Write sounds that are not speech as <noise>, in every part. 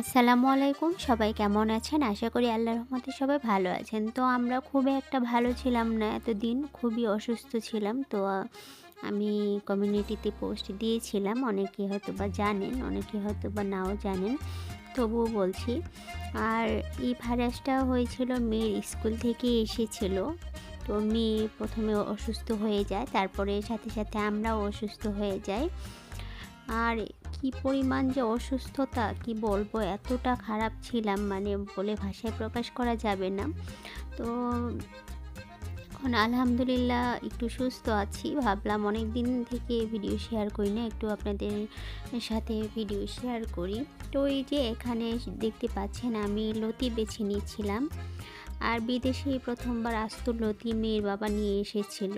আসসালামু আলাইকুম। সবাই কেমন আছেন? আশা করি আল্লাহ রহমতে সবাই ভালো আছেন। তো আমরা খুবই একটা ভালো ছিলাম না এতদিন, খুবই অসুস্থ ছিলাম। তো আমি কমিউনিটিতে পোস্ট দিয়েছিলাম। অনেকে হয়তো বা জানেন, অনেকে হয়তো বা নাও জানেন, তবুও বলছি। আর এই ভাইরাসটা হয়েছিল মেয়ের স্কুল থেকে এসেছিল। তো মেয়ে প্রথমে অসুস্থ হয়ে যায়, তারপরে সাথে সাথে আমরাও অসুস্থ হয়ে যাই। আর কি পরিমাণ যে অসুস্থতা, কি বলব? এতটা খারাপ ছিলাম মানে বলে ভাষায় প্রকাশ করা যাবে না। তো এখন আলহামদুলিল্লাহ একটু সুস্থ আছি। ভাবলাম অনেক দিন থেকে ভিডিও শেয়ার করি না, একটু আপনাদের সাথে ভিডিও শেয়ার করি। তো এই যে এখানে দেখতে পাচ্ছেন, আমি লতি বেছে নিয়েছিলাম। আর বিদেশে প্রথমবার আস্ত লতি মেয়ের বাবা নিয়ে এসেছিল।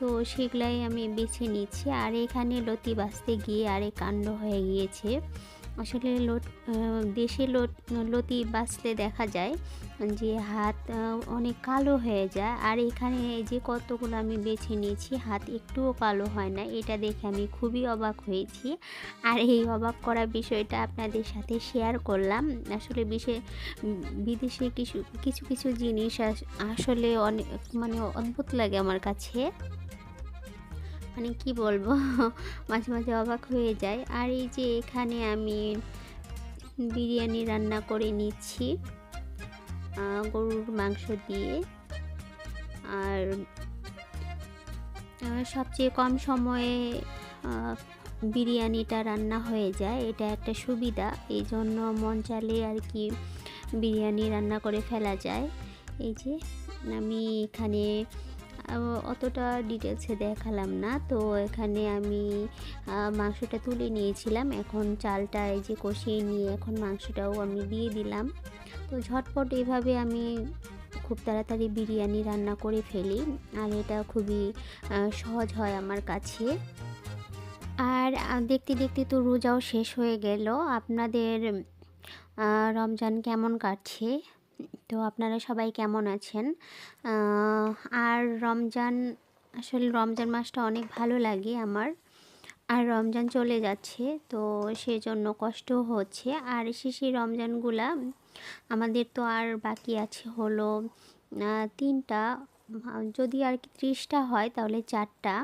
তো সেগুলাই আমি বেছে নিচ্ছি। আর এখানে লতি বাঁচতে গিয়ে আরেক কাণ্ড হয়ে গিয়েছে। আসলে লোট দেশে লোট, লতি বাঁচতে দেখা যায় যে হাত অনেক কালো হয়ে যায়। আর এখানে যে কতগুলো আমি বেছে নিয়েছি, হাত একটুও কালো হয় না, এটা দেখে আমি খুবই অবাক হয়েছি। আর এই অবাক করা বিষয়টা আপনাদের সাথে শেয়ার করলাম। আসলে বিশে, বিদেশে কিছু কিছু কিছু জিনিস আস- আসলে অনেক মানে অদ্ভুত লাগে আমার কাছে। মানে কি বলব? <laughs> মাঝে মাঝে অবাক হয়ে যায় আর এই যে এখানে আমি বিরিয়ানি রান্না করে নিচ্ছি গরুর মাংস দিয়ে। আর সবচেয়ে কম সময়ে বিরিয়ানিটা রান্না হয়ে যায়। এটা একটা সুবিধা। এই জন্য মন চালে আর কি বিরিয়ানি রান্না করে ফেলা যায়। এই যে আমি এখানে অতটা ডিটেলসে দেখালাম না। তো এখানে আমি মাংসটা তুলে নিয়েছিলাম। এখন চালটা এই যে কষিয়ে নিয়ে এখন মাংসটাও আমি দিয়ে দিলাম। তো ঝটপট এভাবে আমি খুব তাড়াতাড়ি বিরিয়ানি রান্না করে ফেলি। আর এটা খুবই সহজ হয় আমার কাছে। আর দেখতে দেখতে তো রোজাও শেষ হয়ে গেল। আপনাদের রমজান কেমন কাটছে? তো আপনারা সবাই কেমন আছেন? আর রমজান, আসলে রমজান মাসটা অনেক ভালো লাগে আমার। আর রমজান চলে যাচ্ছে, তো সেজন্য কষ্ট হচ্ছে। আর শেষে রমজানগুলা আমাদের তো আর বাকি আছে হলো তিনটা যদি আর কি ত্রিশটা হয় তাহলে চারটা।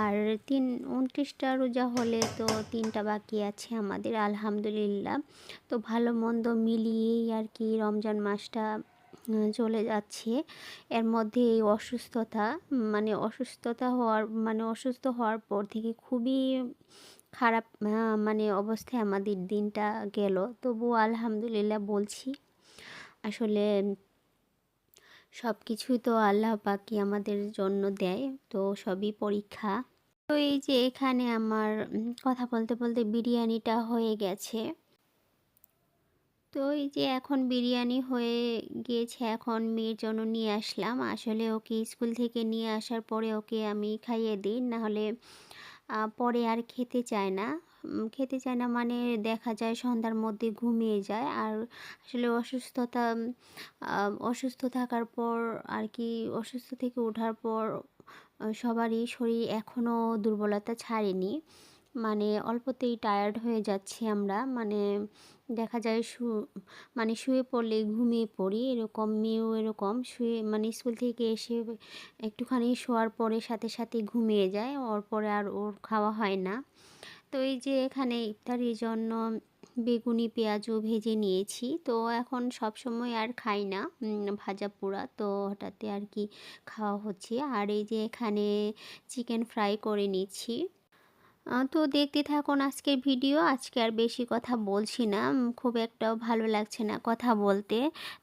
আর তিন, উনত্রিশটা রোজা হলে তো তিনটা বাকি আছে আমাদের, আলহামদুলিল্লাহ। তো ভালো মন্দ মিলিয়েই আর কি রমজান মাসটা চলে যাচ্ছে। এর মধ্যে এই অসুস্থতা মানে অসুস্থতা হওয়ার মানে অসুস্থ হওয়ার পর থেকে খুবই খারাপ মানে অবস্থায় আমাদের দিনটা গেল। তবুও আলহামদুলিল্লাহ বলছি, আসলে সব কিছুই তো আল্লাহ পাকি আমাদের জন্য দেয়, তো সবই পরীক্ষা। তো এই যে এখানে আমার কথা বলতে বলতে বিরিয়ানিটা হয়ে গেছে। তো এই যে এখন বিরিয়ানি হয়ে গিয়েছে, এখন মেয়ের জন্য নিয়ে আসলাম। আসলে ওকে স্কুল থেকে নিয়ে আসার পরে ওকে আমি খাইয়ে দিই, নাহলে পরে আর খেতে চায় না। খেতে চায় না মানে দেখা যায় সন্ধ্যার মধ্যে ঘুমিয়ে যায়। আর আসলে অসুস্থতা অসুস্থ থাকার পর আর কি, অসুস্থ থেকে ওঠার পর সবারই শরীর এখনও দুর্বলতা ছাড়েনি। মানে অল্পতেই টায়ার্ড হয়ে যাচ্ছি আমরা। মানে দেখা যায় শু মানে শুয়ে পড়লে ঘুমিয়ে পড়ি, এরকম মেয়েও এরকম। শুয়ে মানে স্কুল থেকে এসে একটুখানি শোয়ার পরে সাথে সাথে ঘুমিয়ে যায়। ওর পরে আর ওর খাওয়া হয় না। তো এই যে এখানে ইফতারির জন্য বেগুনি, পেঁয়াজও ভেজে নিয়েছি। তো এখন সব সময় আর খাই না ভাজা পোড়া। তো হঠাৎ আর কি খাওয়া হচ্ছে। আর এই যে এখানে চিকেন ফ্রাই করে নিচ্ছি। তো দেখতে থাকুন আজকের ভিডিও। আজকে আর বেশি কথা বলছি না। খুব একটাও ভালো লাগছে না কথা বলতে।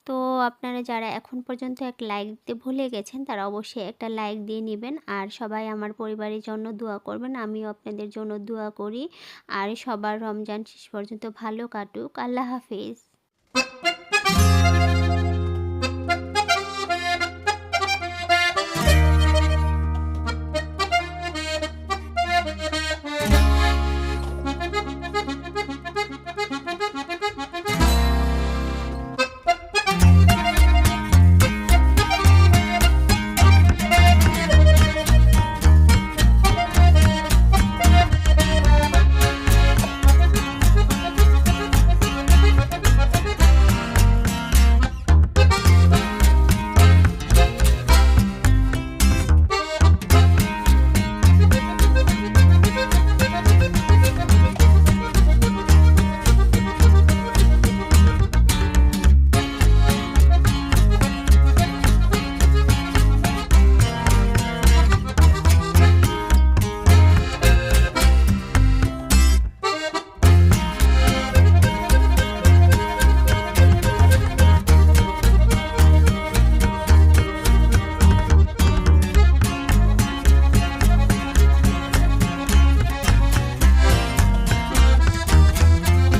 তো আপনারা যারা এখন পর্যন্ত এক লাইক দিতে ভুলে গেছেন, তারা অবশ্যই একটা লাইক দিয়ে নেবেন। আর সবাই আমার পরিবারের জন্য দোয়া করবেন। আমিও আপনাদের জন্য দোয়া করি। আর সবার রমজান শেষ পর্যন্ত ভালো কাটুক। আল্লাহ হাফিজ।